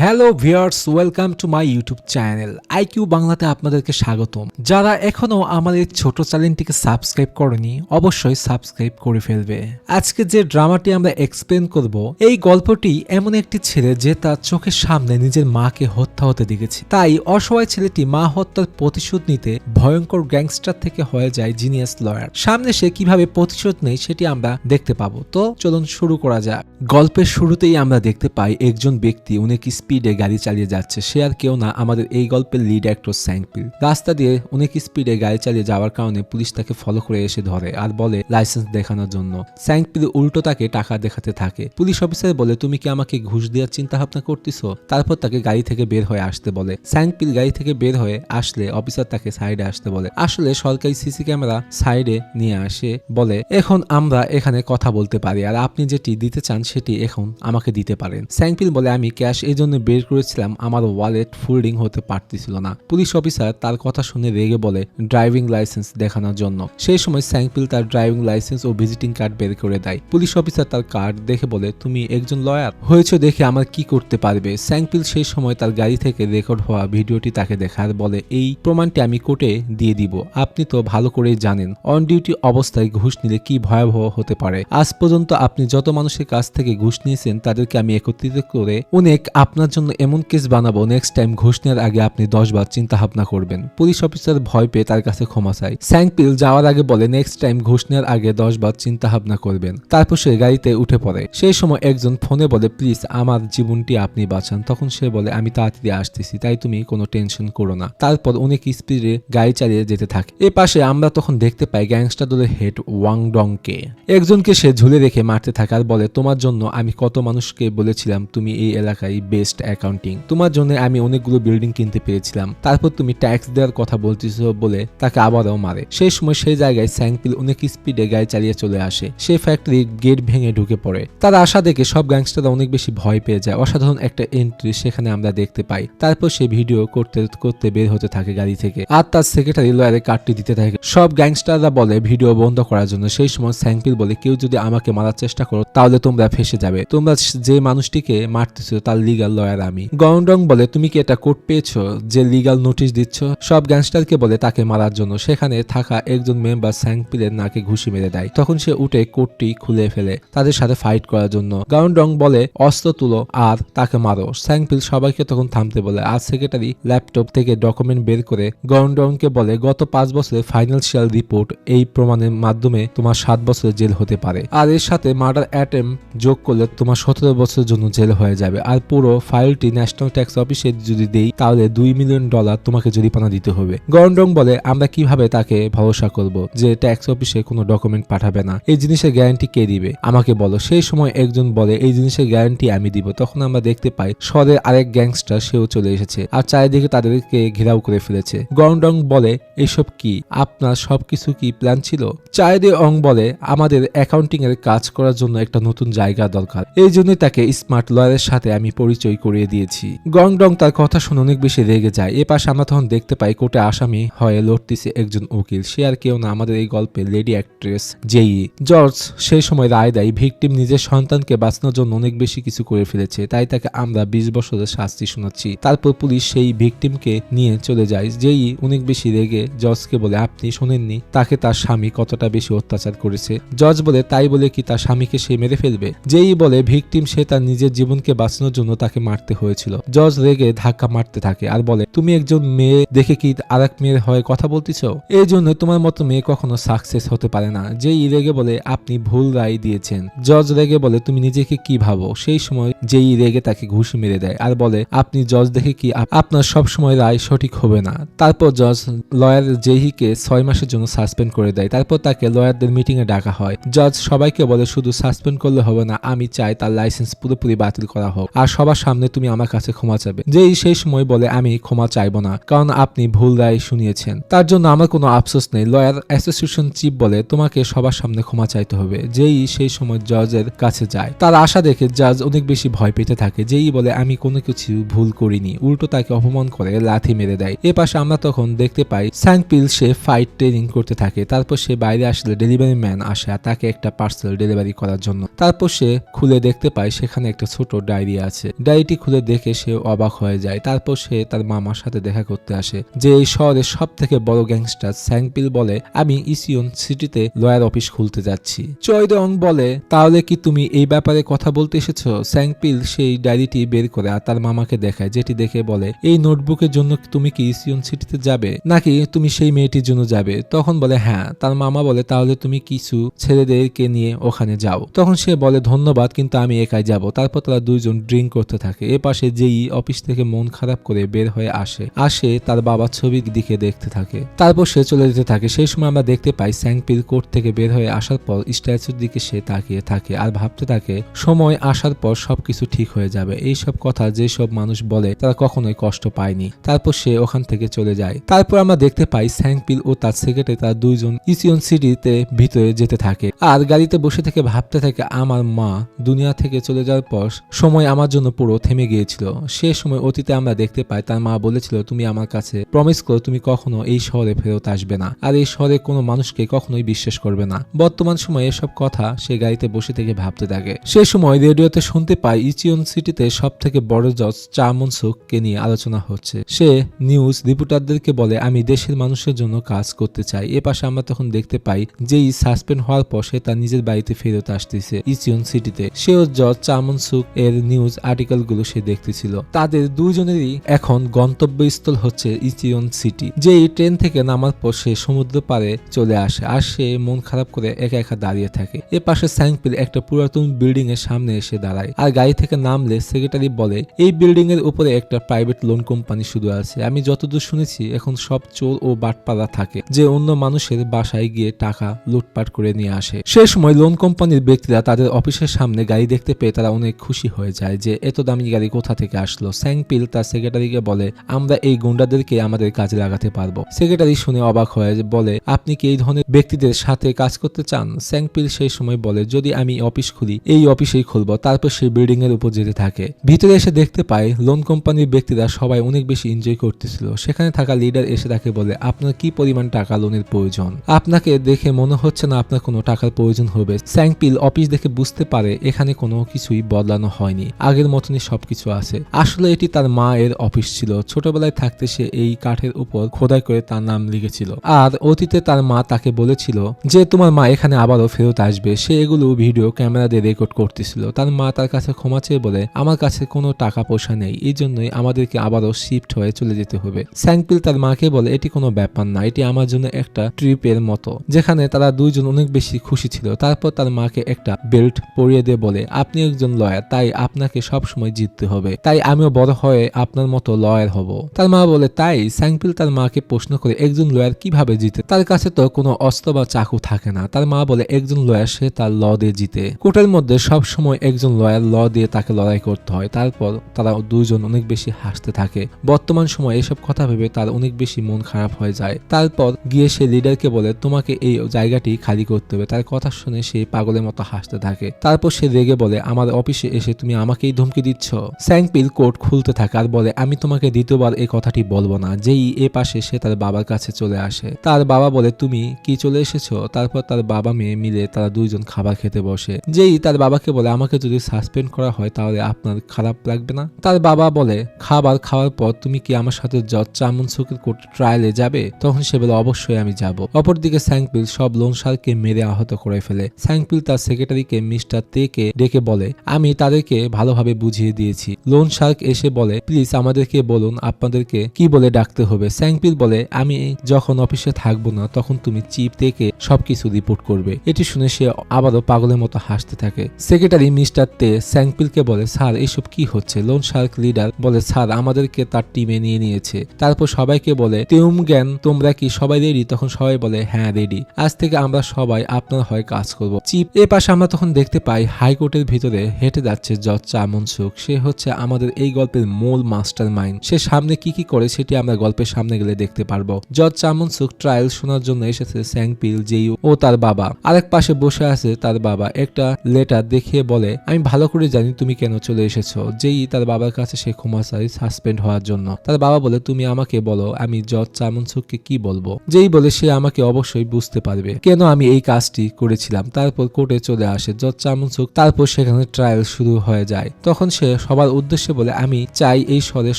Hello viewers welcome to my YouTube channel IQ বাংলাতে আপনাদেরকে স্বাগতম। যারা এখনও আমার এই ছোট চ্যানেলটিকে সাবস্ক্রাইব করেনি, অবশ্যই সাবস্ক্রাইব করে ফেলবে। আজকে যে ড্রামাটি আমরা এক্সপ্লেন করব, এই গল্পটি এমন একটি ছেলে যে তার চোখের সামনে নিজের মাকে হত্যা হতে দেখেছে। তাই অসহায় ছেলেটি মা হত্যার প্রতিশোধ নিতে ভয়ঙ্কর গ্যাংস্টার থেকে হয়ে যায় জিনিয়াস লয়ার সামনে সে কীভাবে প্রতিশোধ নেই সেটি আমরা দেখতে পাবো। তো চলুন শুরু করা যাক। গল্পের শুরুতেই আমরা দেখতে পাই একজন ব্যক্তি অনেক স্পিডে গাড়ি চালিয়ে যাচ্ছে। সে আর কেউ না, আমাদের এই গল্পের লিড অ্যাক্টর স্যাংপিল রাস্তা দিয়ে অনেক স্পিডে গাড়ি চালিয়ে যাওয়ার কারণে পুলিশ তাকে ফলো করে এসে ধরে আর বলে লাইসেন্স দেখানোর জন্য। স্যাংপিল উল্টো তাকে টাকা দেখাতে থাকে। পুলিশ অফিসার বলে, তুমি কি আমাকে ঘুষ দেওয়ার চিন্তা ভাবনা করতেছো? তারপর তাকে গাড়ি থেকে বের হয়ে আসতে বলে। স্যাংপিল গাড়ি থেকে বের হয়ে আসলে অফিসার তাকে সাইডে আসতে বলে। আসলে সরকারি সিসি ক্যামেরা সাইডে নিয়ে আসে, বলে, এখন আমরা এখানে কথা বলতে পারি আর আপনি যেটি দিতে চান সেটি এখন আমাকে দিতে পারেন। স্যাংপিল বলে, আমি ক্যাশ এই জন্য বের করেছিলাম, আমার ওয়ালেট ফুলডিং হতে পারতেছিল না। পুলিশ অফিসার তার কথা শুনে রেগে বলে ড্রাইভিং লাইসেন্স দেখানোর জন্য। সেই সময় স্যাংপিল তার ড্রাইভিং লাইসেন্স ও ভিজিটিং কার্ড বের করে দেয়। পুলিশ অফিসার তার কার্ড দেখে বলে, তুমি একজন লয়ার হয়েছে দেখে আমার কি করতে পারবে? স্যাংপিল সেই সময় তার গাড়ি থেকে রেকর্ড হওয়া ভিডিওটি তাকে দেখার বলে, এই প্রমাণটি আমি কোর্টে দিয়ে দিব। আপনি তো ভালো করেই জানেন অন ডিউটি অবস্থায় ঘুষ নিলে কি ভয়াবহ হতে পারে। আজ পর্যন্ত আপনি যত মানুষের কাছ থেকে ঘুষ নিয়েছেন, তাদেরকে আমি একত্রিত করে অনেক আপনার জন্য এমন কেস বানাবো নেক্সট টাইম ঘুষ নেওয়ার আগে আপনি দশবার চিন্তা ভাবনা করবেন। পুলিশ অফিসার ভয় পেয়ে তার কাছে ক্ষমা চায়। স্যাংপিল যাওয়ার আগে বলে নেক্সট টাইম ঘুষ নেওয়ার আগে দশবার চিন্তা ভাবনা করবেন। তারপর সে গাড়িতে উঠে পড়ে। সেই সময় একজন ফোনে বলে, প্লিজ, আমার জীবনটি আপনি বাঁচান। তখন সে বলে, আমি তাড়াতাড়ি আসতেছি, তাই তুমি কোনো টেনশন করো না। তারপর অনেক স্পিডে গাড়ি চালিয়ে যেতে থাকে। এ পাশে আমরা তখন দেখতে পাই গ্যাংস্টার দলের হেড ওয়াং ডংকে একজনকে সে ঝুলে রেখে মারতে থাকার বলে, তোমার জন্য আমি কত মানুষকে বলেছিলাম, তুমি এই এলাকায় বেস্ট অ্যাকাউন্টিং তোমার জন্য আমি অনেকগুলো বিল্ডিং কিনতে পেরেছিলাম। তারপর তুমি ট্যাক্স দেওয়ার কথা বলতেছ বলে তাকে আবারও মারে। সেই সময় সেই জায়গায় স্যাংপিল অনেক স্পিডে গাড়ি চালিয়ে চলে আসে। সে ফ্যাক্টরি গেট ভেঙে ঢুকে পড়ে। তার আশা দেখে সব গ্যাংস্টাররা অনেক বেশি ভয় পেয়ে যায়। অসাধারণ একটা এন্ট্রি সেখানে আমরা দেখতে পাই। তারপর সে ভিডিও করতে করতে বের হতে থাকে গাড়ি থেকে। আর তার সেক্রেটারি লয়ারে কার্ডটি দিতে থাকে। সব গ্যাংস্টাররা বলে ভিডিও বন্ধ করার জন্য। সেই সময় স্যাংপিল বলে, কেউ যদি আমাকে মারার চেষ্টা করো, তাহলে তোমরা ফেসে যাবে। তোমরা যে মানুষটিকে মারতেছো, তার লিগাল লয়ার আমি। গংডং বলে, তুমি কি এটা কোর্ট পেয়েছ যে লিগাল নোটিশ দিচ্ছ? সব গ্যাংস্টারকে বলে, তাকে মারার জন্য। সেখানে থাকা একজন মেম্বার স্যাংপিলের নাকে ঘুষি মেরে দেয়। তখন সে উঠে কোর্টটি খুলে ফেলে তাদের সাথে ফাইট করার জন্য। গাউন্ডং বলে, অস্ত্র তুলো আর তাকে মারো। স্যাংপিল সবাইকে তখন থামতে বলে, আর সেক্রেটারি ল্যাপটপ থেকে ডকুমেন্ট বের করে গউন্ডংকে বলে, গত পাঁচ বছরের ফাইন্যান্সিয়াল রিপোর্ট এই প্রমাণের মাধ্যমে তোমার সাত বছরের জেল হতে পারে। আর এর সাথে মার্ডার অ্যাটেম যোগ করলে তোমার সতেরো বছরের জন্য জেল হয়ে যাবে। আর পুরো ফাইলটি ন্যাশনাল ট্যাক্স অফিসে যদি দেই, তাহলে দুই মিলিয়ন ডলার তোমাকে জরিমানা দিতে হবে। গন্ডং বলে, আমরা কীভাবে তাকে ভরসা করব যে ট্যাক্স অফিসে কোনো ডকুমেন্ট পাঠাবে না? এই জিনিসের গ্যারান্টি কে দিবে? আমাকে বলো। সেই সময় একজন বলে, এই জিনিসের গ্যারান্টি আমি দিব। তখন আমরা দেখতে পাই, শহরের আরেক গ্যাংস্টার সেও চলে এসেছে আর চারিদিকে তাদেরকে ঘেরাও করে ফেলেছে। গন্ডং বলে, এসব কি? আপনার সবকিছু কি প্ল্যান ছিল? চায়দে অং বলে, আমাদের অ্যাকাউন্টিং এর কাজ করার জন্য একটা নতুন জায়গা দরকার। এই জন্যই তাকে স্মার্ট লয়ারের সাথে আমি পরিচয় করিয়ে দিয়েছি। গং ডং তার কথা শুনে অনেক বেশি রেগে যায়। এ পাশে আমরা তখন দেখতে পাই কোর্টে আসামি হয়ে লড়তেছে একজন উকিল। সে আর কেউ না। আমাদের এই গল্পে লেডি অ্যাক্ট্রেস জেই। জর্জ সেই সময় রায় দেয়, ভিকটিম নিজের সন্তানকে বাঁচানোর জন্য অনেক বেশি কিছু করে ফেলেছে। তাই তাকে আমরা বিশ বছরের শাস্তি শোনাচ্ছি। তারপর পুলিশ সেই ভিকটিমকে নিয়ে চলে যায়। যেই অনেক বেশি রেগে জজকে বলে, আপনি শোনেননি তাকে তার স্বামী কতটা বেশি অত্যাচার করেছে? জজ বলে, তাই বলে কি তার স্বামীকে সে মেরে ফেলবে? যেই বলে, ভিকটিম সে তার নিজের জীবনকে বাঁচানোর জন্য তাকে মারতে হয়েছিল। জজ রেগে ধাক্কা মারতে থাকে আর বলে, তুমি একজন মেয়ে, দেখে কি আর এক মেয়ের হয়ে কথা বলতেছ? এই জন্য তোমার মতো মেয়ে কখনো সাকসেস হতে পারে না। যেই রেগে বলে, আপনি ভুল রায় দিয়েছেন। জজ রেগে বলে, তুমি নিজেকে কি ভাবো? সেই সময় যেই রেগে তাকে ঘুষি মেরে দেয় আর বলে, আপনি জজ দেখে কি আপনার সব সময় রায় সঠিক হবে না। তারপর জজ লয়ার জেহিকে ছয় মাসের জন্য সাসপেন্ড করে দেয়। তারপর তাকে লয়ারদের মিটিং এ ডাকা হয়। জজ সবাইকে বলে, শুধু সাসপেন্ড করলে হবে না, আমি চাই তার লাইসেন্স পুরোপুরি বাতিল করা হোক। আর সবার সামনে তুমি আমার কাছে ক্ষমা চাবে যেই সেই সময় বলে, আমি ক্ষমা চাইব না, কারণ আপনি ভুল রায় শুনিয়েছেন। তার জন্য আমার কোনো আফসোস নেই। লয়ার অ্যাসোসিয়েশন চিফ বলে, তোমাকে সবার সামনে ক্ষমা চাইতে হবে। যেই সেই সময় জজের কাছে যায়, তার আশা দেখে জাজ অনেক বেশি ভয় পেতে থাকে। যেই বলে, আমি কোনো কিছু ভুল করিনি। উল্টো তাকে অপমান করে, লাথি মেরে দেয়। এ পাশে আমরা তখন দেখতে পাই স্যাংপিল সে ফাইট ট্রেনিং করতে থাকে। তারপর সে বাইরে আসলে ডেলিভারি ম্যান আসে তাকে একটা পার্সেল ডেলিভারি করার জন্য। তারপর সে খুলে দেখতে পায়, সেখানে একটা ছোট ডায়েরি আছে। ডায়েরি ডায়েরিটি খুলে দেখে সে অবাক হয়ে যায়। তারপর সে তার মামার সাথে দেখা করতে আসে, যে এই শহরের সব থেকে বড় গ্যাংস্টার স্যাংপিল বলে, আমি ইসিয়ন সিটিতে লয়ার অফিস খুলতে যাচ্ছি। চয়দং বলে, তাহলে কি তুমি এই ব্যাপারে কথা বলতে এসেছ? স্যাংপিল সেই ডায়েরিটি বের করে আর তার মামাকে দেখায়, যেটি দেখে বলে, এই নোটবুকের জন্য তুমি কি ইসিয়ন সিটিতে যাবে, নাকি তুমি সেই মেয়েটির জন্য যাবে? তখন বলে হ্যাঁ। তার মামা বলে, তাহলে তুমি কিছু ছেলেদেরকে নিয়ে ওখানে যাও। তখন সে বলে, ধন্যবাদ, কিন্তু আমি একাই যাব। তারপর তারা দুইজন ড্রিঙ্ক করতে থাকে। এ পাশে যেই অফিস থেকে মন খারাপ করে বের হয়ে আসে আসে তার বাবার ছবির দিকে দেখতে থাকে। তারপর সে চলে যেতে থাকে। সেই সময় আমরা দেখতে পাই স্যাংপিল কোর্ট থেকে বের হয়ে আসার পর স্ট্যাচুর দিকে সে তাকিয়ে থাকে আর ভাবতে থাকে, সময় আসার পর সবকিছু ঠিক হয়ে যাবে। এই সব কথা যেসব মানুষ বলে তারা কখনোই কষ্ট পায়নি। তারপর সে ওখান থেকে চলে যায়। তারপর আমরা দেখতে পাই স্যাংপিল ও তার সেক্রেটারি তারা দুইজন ইসিয়ন সিটিতে ভিতরে যেতে থাকে। আর গাড়িতে বসে থেকে ভাবতে থাকে, আমার মা দুনিয়া থেকে চলে যাওয়ার পর সময় আমার জন্য পুরো থেমে গিয়েছিল। সে সময় অতীতে আমরা দেখতে পাই, তার মা বলেছিল, তুমি আমার কাছে প্রমিস করো, তুমি কখনো এই শহরে ফেরত আসবে না। আর এই শহরে কোনো মানুষকে কখনোই বিশ্বাস করবে না। বর্তমান সময়ে এসব কথা সে গাড়িতে বসে থেকে ভাবতে থাকে। সে সময় রেডিওতে শুনতে পাই, ইচিয়ন সিটিতে সব থেকে বড় জজ চামন সুককে নিয়ে আলোচনা হচ্ছে। সে নিউজ রিপোর্টারদেরকে বলে, আমি দেশের মানুষের জন্য কাজ করতে চাই। এ পাশে আমরা তখন দেখতে পাই, যেই সাসপেন্ড হওয়ার পর সে তার নিজের বাড়িতে ফেরত আসতেছে ইচিয়ন সিটিতে। সেও জজ চামন সুক এর নিউজ আর্টিকেল গুলো সে দেখতেছিল, তাদের দুইজনেরই এখন গন্তব্যস্থল হচ্ছে ইচিয়ন সিটি যে ট্রেন থেকে নামার পর সে সমুদ্র পারে চলে আসে আর সে মন খারাপ করে একা একা দাঁড়িয়ে থাকে। এ পাশে স্যাংপিল একটা পুরাতন বিল্ডিং এর সামনে এসে দাঁড়ায় আর গাড়ি থেকে নামলে সেক্রেটারি বলে, এই বিল্ডিং এর উপরে একটা প্রাইভেট লোন কোম্পানি শুধু আছে। আমি যতদূর শুনেছি, এখন সব চোর ও বাটপাড়া থাকে, যে অন্য মানুষের বাসায় গিয়ে টাকা লুটপাট করে নিয়ে আসে। সে সময় লোন কোম্পানির ব্যক্তিরা তাদের অফিসের সামনে গাড়ি দেখতে পেয়ে তারা অনেক খুশি হয়ে যায় যে, এত দামি গাড়ি কোথা থেকে আসলো? স্যাংপিল তার সেক্রেটারিকে বলে, আমরা এই গুন্ডাদেরকে আমাদের কাজে লাগাতে পারব। সেক্রেটারি শুনে অবাক হয়ে বলে, আপনি কি এই ধরনের ব্যক্তিদের সাথে কাজ করতে চান? স্যাংপিল সেই সময় বলে, যদি আমি অফিস খুলি, এই অফিসেই খুলবো, তারপর সেই বিল্ডিং এর উপর যেতে থাকে। ভিতরে এসে দেখতে পায়, লোন কোম্পানির ব্যক্তিরা সবাই অনেক বেশি এনজয় করতেছিল। সেখানে থাকা লিডার এসে তাকে বলে, আপনার কি পরিমাণ টাকা লোনের প্রয়োজন? আপনাকে দেখে মনে হচ্ছে না আপনার কোনো টাকার প্রয়োজন হবে। স্যাংপিল অফিস দেখে বুঝতে পারে, এখানে কোনো কিছুই বদলানো হয়নি। আগের মতনই সবকিছু আছে। আসলে এটি তার মা এর অফিস ছিল। ছোটবেলায় থাকতে সে এই কাঠের উপর খোদাই করে তার নাম লিখেছিল। আর অতীতে তার মা তাকে বলেছিল যে, তোমার মা এখানে আবারও ফেরত আসবে। সে এগুলো ভিডিও ক্যামেরা দিয়ে রেকর্ড করতেছিল। তার মা তার কাছে ক্ষমা চেয়ে বলে, আমার কাছে কোনো টাকা পয়সা নেই। এই জন্যই আমাদেরকে আবারও শিফট হয়ে চলে যেতে হবে। স্যাংপিল তার মাকে বলে, এটি কোনো ব্যাপার না। এটি আমার জন্য একটা ট্রিপের মতো। যেখানে তারা দুইজন অনেক বেশি খুশি ছিল। তারপর তার মাকে একটা বেল্ট পরিয়ে দিয়ে বলে আপনি একজন লয়ার, তাই আপনাকে সব সময় জিততে হবে। তাই আমিও বড় হয়ে আপনার মতো লয়ার হব। তার মা বলে, তাই? স্যাংপিল তার মাকে প্রশ্ন করে, একজন লয়ার কীভাবে জিতে? তার কাছে তো কোনো অস্ত্র বা চাকু থাকে না। তার মা বলে, একজন লয়ার সে তার ল দিয়ে জিতে। কোর্টের মধ্যে সব সময় একজন লয়ার ল দিয়ে তাকে লড়াই করতে হয়। তারপর তারা দুজন অনেক বেশি হাসতে থাকে। বর্তমান সময় এসব কথা ভেবে তার অনেক বেশি মন খারাপ হয়ে যায়। তারপর গিয়ে সে লিডারকে বলে, তোমাকে এই জায়গাটি খালি করতে হবে। তার কথা শুনে সে পাগলের মতো হাসতে থাকে। তারপর সে রেগে বলে, আমার অফিসে এসে তুমি আমাকেই ধমকি দিচ্ছ? স্যাংপিল কোর্ট খুলতে থাকে আর বলে, আমি তোমাকে দ্বিতীয়বার এই কথাটি বলব না। যেই এ পাশে সে তার বাবার কাছে চলে আসে। তার বাবা বলে, তুমি কি চলে এসেছ? তারপর তার বাবা মেয়ে মিলে তারা দুইজন খাবার খেতে বসে। যেই তার বাবাকে বলে, আমাকে যদি সাসপেন্ড করা হয় তাহলে আপনার খারাপ লাগবে না? তার বাবা বলে, খাবার খাওয়ার পর তুমি কি আমার সাথে জজ চামন সুকের কোর্ট ট্রায়ালে যাবে? তখন সে বলে, অবশ্যই আমি যাব। অপরদিকে স্যাংপিল সব লোন সারকে মেরে আহত করে ফেলে। স্যাংপিল তার সেক্রেটারিকে মিস্টার তেকে ডেকে বলে, আমি তাদেরকে ভালোভাবে বুঝিয়ে দিয়েছি। লোন শার্ক এসে বলে, প্লিজ আমাদেরকে বলুন, আপনাদেরকে কি বলে ডাকতে হবে? স্যাংপিল বলে, আমি যখন অফিসে থাকব না, তখন তুমি চিপ থেকে সবকিছু রিপোর্ট করবে। এটি শুনে সে আবারও পাগলের মতো হাসতে থাকে। সেক্রেটারি মিস্টার তে স্যাংপিলকে বলে, স্যার, এসব কি হচ্ছে? লোন শার্ক লিডার বলে, স্যার, আমাদেরকে তার টিমে নিয়ে নিয়েছে। তারপর সবাইকে বলে তেউম জ্ঞান তোমরা কি সবাই রেডি? তখন সবাই বলে হ্যাঁ রেডি। আজ থেকে আমরা সবাই আপনার হয় কাজ করব। চিপ এ পাশে আমরা তখন দেখতে পাই হাইকোর্টের ভিতরে হেঁটে যাচ্ছে জজ চামন সুক সে হচ্ছে আমাদের এই গল্পের মূল মাস্টার মাইন্ড সে সামনে কি কি করে সেটি আমরা গল্পের সামনে গেলে দেখতে পারব। জজ চামন সুক ট্রায়াল শোনার জন্য এসেছে স্যাংপিল জেইউ ও তার বাবা। আরেক পাশে বসে আছে তার বাবা। একটা লেটার দেখিয়ে বলে, আমি ভালো করে জানি তুমি কেন চলে এসেছ। যেই তার বাবার কাছে সে ক্ষমা চাই সাসপেন্ড হওয়ার জন্য। তার বাবা বলে, তুমি আমাকে বলো, আমি জজ চামন সুককে কি বলব? যেই বলে, সে আমাকে অবশ্যই বুঝতে পারবে কেন আমি এই কাজটি করেছিলাম। তারপর কোর্টে চলে আসে। জজ চামন সুক তারপর সেখানে ট্রায়াল শুরু হয়ে যায়। তখন সে সবার উদ্দেশ্যে বলে আমি চাই এই শহরের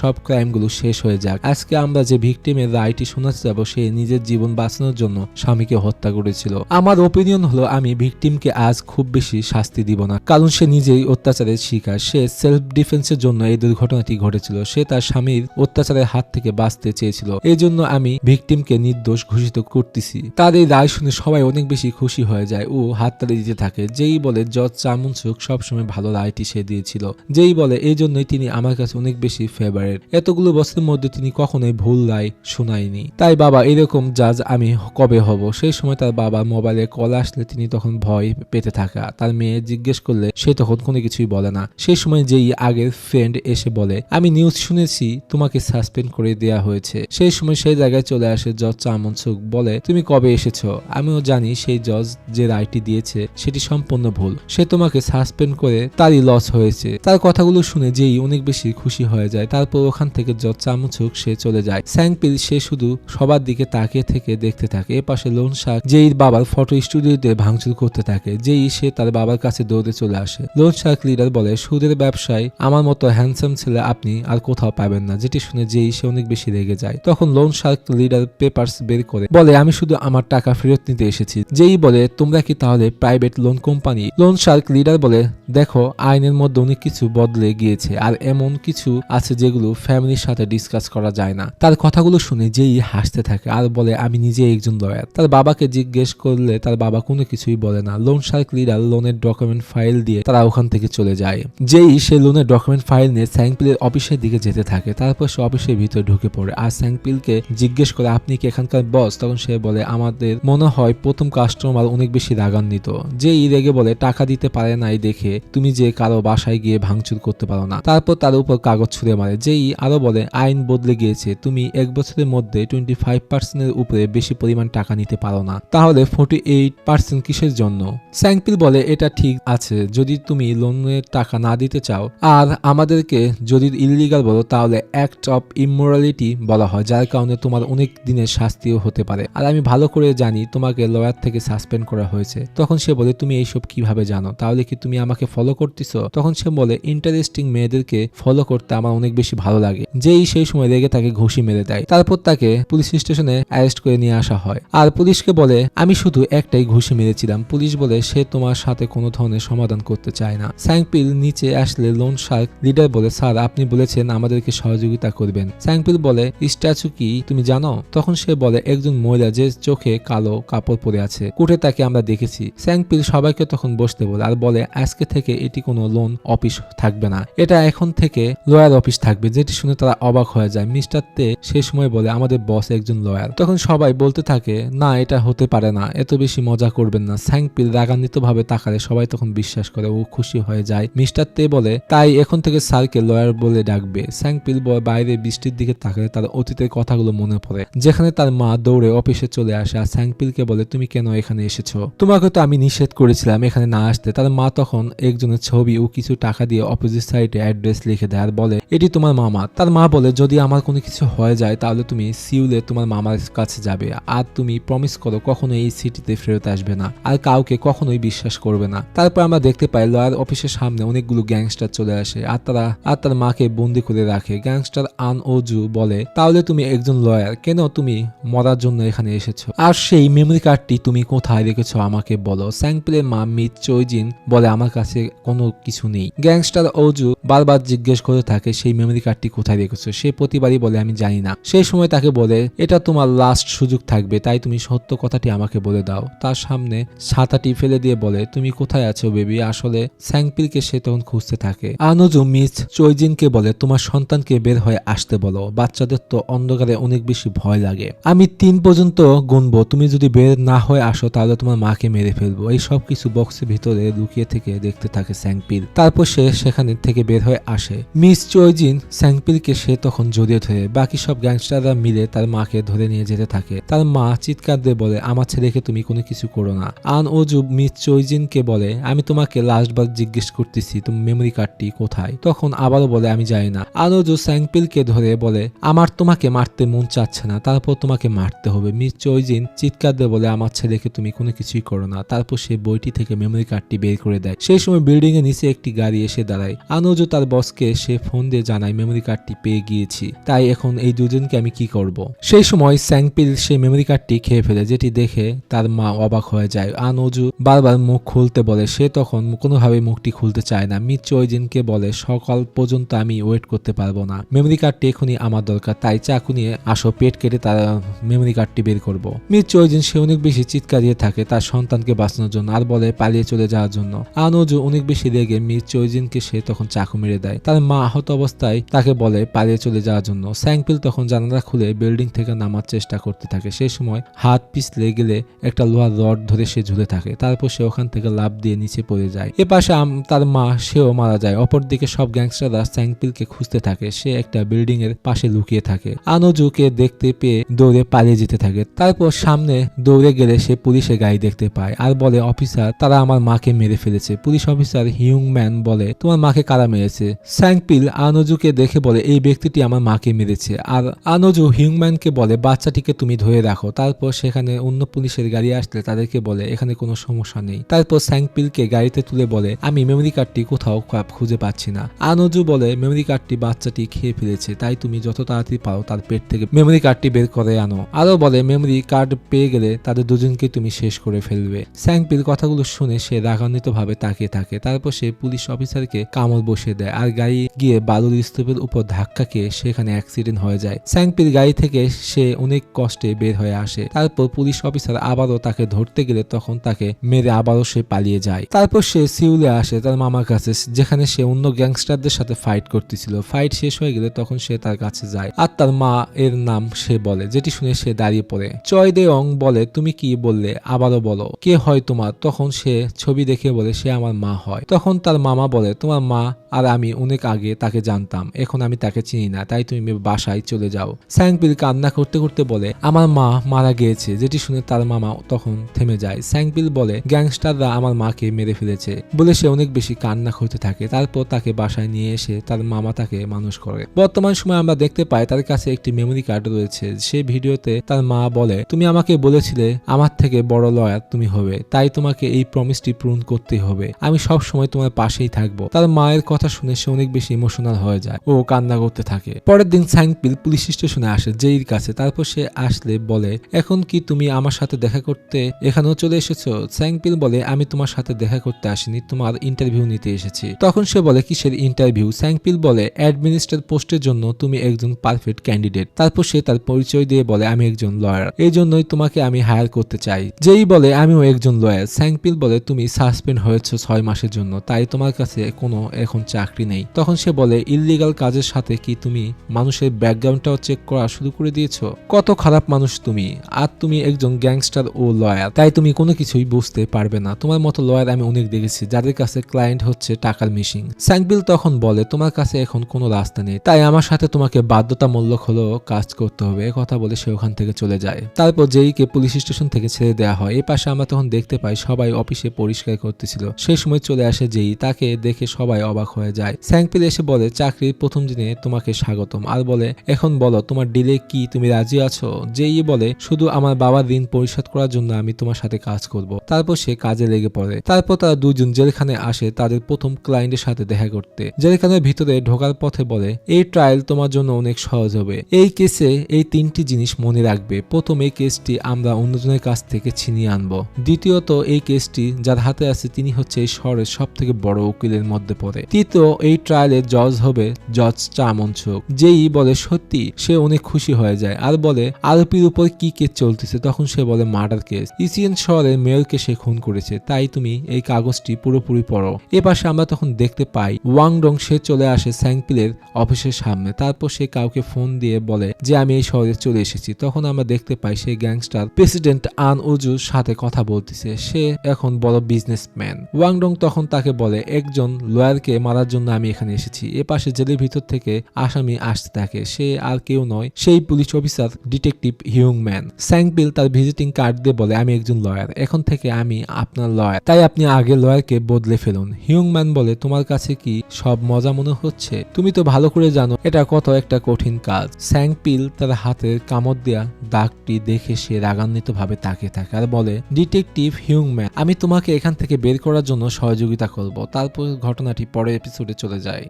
সব ক্রাইমগুলো শেষ হয়ে যাক। আজকে আমরা যে ভিকটিমের রায়টি শোনাতে যাব, সে নিজের জীবন বাঁচানোর জন্য স্বামীকে হত্যা করেছিল। আমার ওপিনিয়ন হলো, আমি ভিকটিমকে আজ খুব বেশি শাস্তি দিব না, কারণ সে নিজেই অত্যাচারের শিকার। সে সেলফ ডিফেন্সের জন্য এই দুর্ঘটনাটি ঘটেছিল, সে তার স্বামীর অত্যাচারের হাত থেকে বাঁচতে চেয়েছিল। এই জন্য আমি ভিকটিমকে নির্দোষ ঘোষিত করতেছি। তার এই রায় শুনে সবাই অনেক বেশি খুশি হয়ে যায় ও হাততালি দিতে থাকে। যেই বলে, জজ চামুনসুক সবসময় ভালো রায়টি সে দিয়েছিল। যেই বলে, এই জন্যই তিনি আমার কাছে অনেক বেশি ফেভারেট এতগুলো বছরের মধ্যে তিনি কখনোই ভুল রায় শোনায়নি। তাই বাবা, এরকম জাজ আমি কবে হব? সেই সময় তার বাবা মোবাইলে কল আসলে তিনি তখন ভয় পেতে থাকা। তার মেয়ে জিজ্ঞেস করলে, সে তখন কোনো কিছুই বলে না। সেই সময় যেই আগের ফ্রেন্ড এসে বলে, আমি নিউজ শুনেছি, তোমাকে সাসপেন্ড করে দেয়া হয়েছে। সেই সময় সেই জায়গায় চলে আসে জজ চামন সুক বলে, তুমি কবে এসেছ? আমিও জানি সেই জজ যে রায়টি দিয়েছে, সেটি সম্পূর্ণ ভুল। সে তোমাকে সাসপেন্ড করে তারই লস হয়েছে। তার কথাগুলো শুনে যেই অনেক বেশি খুশি হয়ে যায়, তারপর ওখান থেকে জজ চামুচুক সে চলে যায়। স্যাংপিল সে শুধু সবার দিকে তাকিয়ে থেকে দেখতে থাকে। এপাশে লোন শাক যেই বাবার ফটো স্টুডিওতে ভাঙচুর করতে থাকে, যেই সে তার বাবার কাছে দৌড়ে চলে আসে। লোন শাক লিডার বলে, সুদের ব্যবসায় আমার মতো হ্যান্ডসাম ছেলে আপনি আর কোথাও পাবেন না। যেটি শুনে যেই সে অনেক বেশি রেগে যায়। তখন লোন শার্ক লিডার পেপারস বের করে, বলে, আমি শুধু আমার টাকা ফেরত নিতে এসেছি। যেই বলে, তোমরা কি তাহলে private loan company? Loan shark leader বলে, দেখো, আইনের মধ্যে অনেক কিছু বদলে গিয়েছে। আর এমন কিছু আছে যেগুলো ফ্যামিলির সাথে ডিসকাস করা যায় না। তার কথাগুলো শুনে যেই হাসতে থাকে আর বলে, আমি নিজে একজন লয়ার তার বাবাকে জিজ্ঞেস করলে তার বাবা কোনো কিছুই বলে না। লোন শার্ক লিডার লোনের ডকুমেন্ট ফাইল দিয়ে তারা ওখান থেকে চলে যায়। যেই সে লোনের ডকুমেন্ট ফাইল নিয়ে স্যাংপিলের অফিসের দিকে যেতে থাকে, তারপর সে অফিসের ভিতরে ঢুকে পড়ে। আর স্যাংপিলকে জিজ্ঞেস করে, আপনি কি এখানকার বস তখন সে বলে, আমাদের মনে হয় প্রথম কাস্টমার অনেক বেশি রাগান্বিত। যেই রেগে বলে, টাকা দিতে পারে নাই দেখে। তুমি যে কারও বাসায় গিয়ে ভাঙচুর করতে পারো না। তারপর তার উপর কাগজ ছুঁড়ে মারে। যেই আরও বলে, আইন বদলে গিয়েছে। তুমি এক বছরের মধ্যে টোয়েন্টি ফাইভ পার্সেন্টের উপরে বেশি পরিমাণ টাকা নিতে পারো না। তাহলে ফোর্টি এইট পার্সেন্ট কিসের জন্য? স্যাংপিল বলে, এটা ঠিক আছে। যদি তুমি লোনের টাকা না দিতে চাও, আর আমাদেরকে যদি ইলিগাল বলো, তাহলে অ্যাক্ট অফ ইমোরালিটি বলা হয়, যার কারণে তোমার অনেক দিনের শাস্তিও হতে পারে। আর আমি ভালো করে জানি তোমাকে লয়ার থেকে সাসপেন্ড করা হয়েছে। তখন সে বলে, তুমি এইসব কীভাবে জানো? তাহলে কি তুমি আমাকে ফলো করতেছো? তখন সে বলে ইন্টারেস্টিং মেয়েদেরকে ফলো করতে আমার অনেক বেশি ভালো লাগে। যেই সেই সময় রেগে তাকে ঘুষি মেরে দেয়। তারপর তাকে পুলিশ স্টেশনে অ্যারেস্ট করে নিয়ে আসা হয়। আর পুলিশকে বলে, আমি শুধু একটাই ঘুষি মেরেছিলাম। পুলিশ বলে, সে তোমার সাথে কোনো ধরনের সমাধান করতে চায় না। স্যাংপিল নিচে আসলে লোন শার্ক লিডার বলে, স্যার, আপনি বলেছেন আমাদেরকে সহযোগিতা করবেন। স্যাংপিল বলে, স্ট্যাচু কি তুমি জানো? তখন সে বলে, একজন মহিলা যে চোখে কালো কাপড় পরে আছে, কোর্টে তাকে আমরা দেখেছি। স্যাংপিল সবাইকে তখন বসতে বলে, আর বলে, আজকে থেকে এটি কোনো লোন অফিস থাকবে না। এটা এখন থেকে লয়ার অফিস থাকবে, যেটি শুনে তারা অবাক হয়ে যায়। মিস্টার তে সে সময় বলে, আমাদের বস একজন লয়ার তখন সবাই বলতে থাকে, না, এটা হতে পারে না, এত বেশি মজা করবেন না। স্যাংপিল রাগান্বিত ভাবে তাকালে সবাই তখন বিশ্বাস করে, ও খুশি হয়ে যায়। মিস্টার তে বলে, তাই এখন থেকে স্যারকে লয়ার বলে ডাকবে। স্যাংপিল বাইরে বৃষ্টির দিকে তাকালে তার অতীতের কথাগুলো মনে পড়ে, যেখানে তার মা দৌড়ে অফিসে চলে আসে আর স্যাংপিলকে বলে, তুমি কেন এখানে এসেছ? তোমাকে তো আমি নিষেধ করেছিলাম এখানে না আসতে। তার মা তখন একজনের ছবি ও কিছু টাকা দিয়ে অপোজিট সাইডে অ্যাড্রেস লিখে দেয় আর বলে, এটি তোমার মামা। তার মা বলে, যদি আমার কোনো কিছু হয়ে যায়, তাহলে তুমি সিউলে তোমার মামার কাছে যাবে। আর তুমি প্রমিস করো কখনো এই সিটিতে ফেরত আসবে না। আর কাউকে কখনোই বিশ্বাস করবে না। তারপর আমরা দেখতে পাই, লয়ার অফিসের সামনে অনেকগুলো গ্যাংস্টার চলে আসে। আর তারা, আর তার মাকে বন্দি করে রাখে। গ্যাংস্টার আন ওজু বলে, তাহলে তুমি একজন লয়ার, কেন তুমি মরার জন্য এখানে এসেছ? আর সেই মেমরি কার্ডটি তুমি কোথায় রেখেছো আমাকে বলো। স্যাংপিলের মা মিত চৈজিন বলে, আমার কাছে কোনো কিছু নেই। গ্যাংস্টার ওজু বারবার জিজ্ঞেস করে থাকে, সেই মেমরি কার্ডটি কোথায় রেখেছো? সে প্রতিবারই বলে, আমি জানি না। সেই সময় তাকে বলে, এটা তোমার লাস্ট সুযোগ থাকবে, তাই তুমি সত্য কথাটি আমাকে বলে দাও। তার সামনে ছাতাটি ফেলে দিয়ে বলে, তুমি কোথায় আছো বেবি? আসলে স্যাংপিলকে সে তখন খুঁজতে থাকে। আনুজু মিস চৈজিনকে বলে, তোমার সন্তানকে বের হয়ে আসতে বলো। বাচ্চাদের তো অন্ধকারে অনেক বেশি ভয় লাগে। আমি তিন পর্যন্ত গুনবো। তুমি যদি বের না হয়ে আসো, তাহলে তোমার মাকে মেরে ফেলব। এই সব কিছু বক্সের ভিতরে লুকিয়ে থেকে দেখতে থাকে স্যাংপিল। তারপর সে সেখানে থেকে বের হয়ে আসে। মিস চৈজিন স্যাংপিলকে সে তখন জড়িয়ে ধরে। বাকি সব গ্যাংস্টাররা মিলে তার মাকে ধরে নিয়ে যেতে থাকে। তার মা চিৎকার দিয়ে বলে, আমার ছেলেকে তুমি কোনো কিছু করো না। আন ওজু মিস চৈজিনকে বলে, আমি তোমাকে লাস্টবার জিজ্ঞেস করতেছি, তুমি মেমরি কার্ডটি কোথায়? তখন আবারও বলে, আমি জানি না। আন ওজু স্যাংপিলকে ধরে বলে, আমার তোমাকে মারতে মন চাচ্ছে না, তারপর তোমাকে মারতে হবে। মিস চৈজিন চিৎকার দিয়ে বলে, আমার ছেলেকে তুমি কোনো কিছুই করো না। তারপর সে বইটি থেকে মেমরি কার্ডটি বের করে দেয়। সেই সময় বিল্ডিং এর নিচে একটি গাড়ি এসে দাঁড়ায়। আনোজু তার বসকে সে ফোন দিয়ে জানায় মেমোরি কার্ডটি পেয়ে গিয়েছি। তাই এখন এই দুজনকে আমি কি করব? সেই সময় স্যাংপিল সেই মেমোরি কার্ডটি খেয়ে ফেলে, যেটি দেখে তার মা অবাক হয়ে যায়। আনোজু বারবার মুখ খুলতে বলে, সে তখন কোনোভাবে মুখটি খুলতে চায় না। মিচ চৈজিনকে বলে, সকাল পর্যন্ত আমি ওয়েট করতে পারব না। মেমোরি কার্ডটি এখনই আমার দরকার, তাই চাকু নিয়ে আসো, পেট কেটে তার মেমোরি কার্ডটি বের করব। মিচ চৈজিন সে অনেক বেশি চিৎকার দিয়ে থাকে তার সন্তানকে বাঁচানোর জন্য আর বলে পালিয়ে চলে যাওয়ার জন্য। আনোজু অনেক বেশি রেগে, মিচ চৈজিনকে সে তখন চাকু মেরে দেয়। তার মা আহত অবস্থায় তাকে বলে পালিয়ে চলে যাওয়ার জন্য। স্যাংপিল তখন জানালা খুলে বিল্ডিং থেকে নামার চেষ্টা করতে থাকে। সেই সময় হাত পিছলে গেলে একটা লোহার রড ধরে সে ঝুলে থাকে। তারপর সে ওখান থেকে লাভ দিয়ে নিচে পড়ে যায়। এ পাশে তার মা, সেও মারা যায়। অপরদিকে সব গ্যাংস্টাররা স্যাংপিলকে খুঁজতে থাকে। সে একটা বিল্ডিং এর পাশে লুকিয়ে থাকে। আনোজুকে দেখতে পেয়ে দৌড়ে পালিয়ে যেতে থাকে। তারপর সামনে দৌড়ে গেলে সে পুলিশের গাড়ি দেখতে পায়। আর বলে, অফিসার, তারা আমার মাকে মেরে ফেলেছে। পুলিশ অফিসার হিউং ম্যান বলে, তোমার মাকে কারা মেরেছে। স্যাংপিল আনোজুকে দেখে বলে, এই ব্যক্তিটি আমার মাকে মেরেছে। আর আনোজু হিউম্যানকে বলে, বাচ্চাটিকে তুমি ধরে রাখো। তারপর সেখানে অন্য পুলিশের গাড়ি আসলে তাদেরকে বলে, এখানে কোনো সমস্যা নেই। তারপর স্যাংপিলকে গাড়িতে তুলে বলে, আমি মেমোরি কার্ডটি কোথাও খুঁজে পাচ্ছি না। আনজু বলে মেমোরি কার্ডটি বাচ্চাটি খেয়ে ফেলেছে, তাই তুমি যত তাড়াতাড়ি পারো তার পেট থেকে মেমোরি কার্ডটি বের করে আনো। আরও বলে মেমোরি কার্ড পেয়ে গেলে তাদের দুজনকে তুমি শেষ করে ফেলবে। স্যাংপিল কথাগুলো শুনে সে রাগান্বিত ভাবে তাকিয়ে থাকে। তারপর সে পুলিশ অফিসারকে কামড় বসিয়ে দেয়। আর গাড়ি গিয়ে বালুর স্তূপের উপর ধাক্কা খেয়ে সেখানে অ্যাক্সিডেন্ট হয়ে যায়। স্যাংপিল গাড়ি থেকে সে অনেক কষ্টে বের হয়ে আসে। তারপর পুলিশ অফিসার আবারও তাকে ধরতে গেলে তখন তাকে মেরে আবারও সে পালিয়ে যায়। তারপর সে সিউলে আসে তার মামার কাছে, যেখানে সে অন্য গ্যাংস্টারদের সাথে ফাইট করতেছিল। ফাইট শেষ হয়ে গেলে তখন সে তার কাছে যায়। আর তার মা এর নাম সে বলে, যেটি শুনে সে দাঁড়িয়ে পড়ে। চয় দে অং বলে, তুমি কি বললে? আবারও বলো। কে হয় তোমার? তখন সে ছবি দেখে বলে, সে আমার মা হয়। তখন তার মামা বলে, তোমার মা আর আমি অনেক আগে তাকে জানতাম। এখন আমি তাকে চিনি না, তাই তুমি বাসায় চলে যাও। স্যাংপিল কান্না করতে করতে বলে, আমার মা মারা গিয়েছে। যেটি শুনে তার মামা তখন থেমে যায়। স্যাংপিল বলে, গ্যাংস্টাররা আমার মাকে মেরে ফেলেছে। বলে সে অনেক বেশি কান্না করতে থাকে। তারপর তাকে বাসায় নিয়ে এসে তার মামা তাকে মানুষ করে। বর্তমান সময় আমরা দেখতে পাই তার কাছে একটি মেমোরি কার্ড রয়েছে। সে ভিডিওতে তার মা বলে, তুমি আমাকে বলেছিলে, আমার থেকে বড় লয়ার তুমি হবে। তাই তোমাকে এই প্রমিসটি পূরণ করতে হবে। আমি সব সময় তোমার পাশেই থাকব। তার মায়ের কথা শুনে সে অনেক বেশি ইমোশনাল হয়ে যায় ও কান্না করতে থাকে। পরের দিন স্যাংপিল পুলিশ স্টেশনে আসে, জেইর কাছে। তারপর সে আসলে বলে, এখন কি তুমি আমার সাথে দেখা করতে এখানেও চলে এসেছ? স্যাংপিল বলে, আমি তোমার সাথে দেখা করতে আসিনি, তোমার ইন্টারভিউ নিতে এসেছি। তখন সে বলে, কিসের ইন্টারভিউ স্যাংপিল বলে অ্যাডমিনিস্ট্রেট পোস্টের জন্য তুমি একজন পারফেক্ট ক্যান্ডিডেট তারপর সে তার পরিচয় দিয়ে বলে, আমি একজন লয়ার এই জন্যই তোমাকে আমি হায়ার করতে চাই। যেই বলে, আমিও একজন লয়ার স্যাংপিল বলে, তুমি সাসপেন্ড হয়েছো ছয় মাসের জন্য, তাই তোমার কাছে কোনো এখন চাকরি নেই। তখন সে বলে, ইললিগাল কাজের সাথে কি তুমি মানুষের ব্যাকগ্রাউন্ডটাও চেক করা শুরু করে দিয়েছ? কত খারাপ মানুষ তুমি, আর তুমি একজন গ্যাংস্টার ও লয়ার। তাই তুমি কোনো কিছুই বুঝতে পারবে না। তোমার মতো লয়ার আমি অনেক দেখেছি, যাদের কাছে ক্লায়েন্ট হচ্ছে টাকার মিশিং স্যাংবিল তখন বলে, তোমার কাছে এখন কোনো রাস্তা নেই। তাই আমার সাথে তোমাকে বাধ্যতামূলক হলেও কাজ করতে হবে। কথা বলে সে ওখান থেকে চলে যায়। তারপর যেইকে পুলিশ স্টেশন থেকে ছেড়ে দেওয়া হয়। এই পাশে আমরা তখন দেখতে পাই, সবাই অফিসে পরিষ্কার করতেছিল। সেই সময় চলে আসে যেই তাকে দেখে সবাই অবাক হয়ে যায়। স্যাংপিল এসে বলে চাকরির প্রথম দিনে তোমাকে স্বাগতম। আর বলে, এখন বলো, তোমার ডিলে কি? তুমি রাজি আছো? যেই বলে, শুধু আমার বাবার ঋণ পরিশোধ করার জন্য আমি তোমার সাথে কাজ করব। তারপর সে কাজে লেগে পড়ে। তারপর তারা দুজন জেলখানে আসে তাদের প্রথম ক্লায়েন্টের সাথে দেখা করতে। জেলখানের ভিতরে ঢোকার পথে বলে, এই ট্রায়াল তোমার জন্য অনেক সহজ হবে। এই কেসে এই তিনটি জিনিস মনে রাখবে। প্রথম এই কেসটি আমরা অন্যজনের কাছ থেকে ছিনিয়ে আনব। দ্বিতীয়ত এই কেসটি যার হাতে আছে তিনি হচ্ছে এই শহরের সব থেকে বড় উকিলের মধ্যে পড়ে। তৃতীয় এই ট্রায়ালের জজ হবে জজ চামনচুক। যেই বলে সত্যি, সে অনেক খুশি হয়ে যায়। আর বলে, আরোপির উপর কি কেস চলতেছে? তখন সে বলে, মার্ডার কেস ইসিএন শহরের মেয়রকে সে খুন করেছে। তাই তুমি এই কাগজটি পুরোপুরি পড়ো। এ পাশে আমরা তখন দেখতে পাই, ওয়াংডং সে চলে আসে স্যাংপিলের অফিসের সামনে। তারপর সে কাউকে ফোন দিয়ে বলে যে, আমি এই শহরে চলে এসেছি। তখন আমরা দেখতে পাই সেই গ্যাংস্টার প্রেসিডেন্ট আন উজুর সাথে কথা বলতেছে। সে এখন বড় বিজনেসম্যান ওয়াংডং তখন তাকে বলে, একজন লয়ারকে মারার জন্য আমি এখানে এসেছি। এ পাশে জেলের ভিতর থেকে আসামি আসতে থাকে। সে আর কেউ নয়, সেই police officer, detective Hyung Man. Sangpil তার ভিজিটিং কার্ড দিয়ে বলে, আমি একজন লয়ার। এখন থেকে আমি আপনার লয়ার। তাই আপনি আগে লয়ারকে বদলে ফেলুন। হিউং ম্যান বলে, তোমার কাছে কি সব মজা মনে হচ্ছে? তুমি তো ভালো করে জানো, এটা কত একটা কঠিন কাজ। স্যাংপিল তার হাতের কামড় দেয়া দাগটি দেখে সে রাগান্বিত ভাবে তাকিয়ে থাকে আর বলে, ডিটেকটিভ হিউং ম্যান, আমি তোমাকে এখান থেকে বের করার জন্য সহযোগিতা করব। তারপর ঘটনাটি পরের এপিসোডে চলে যায়।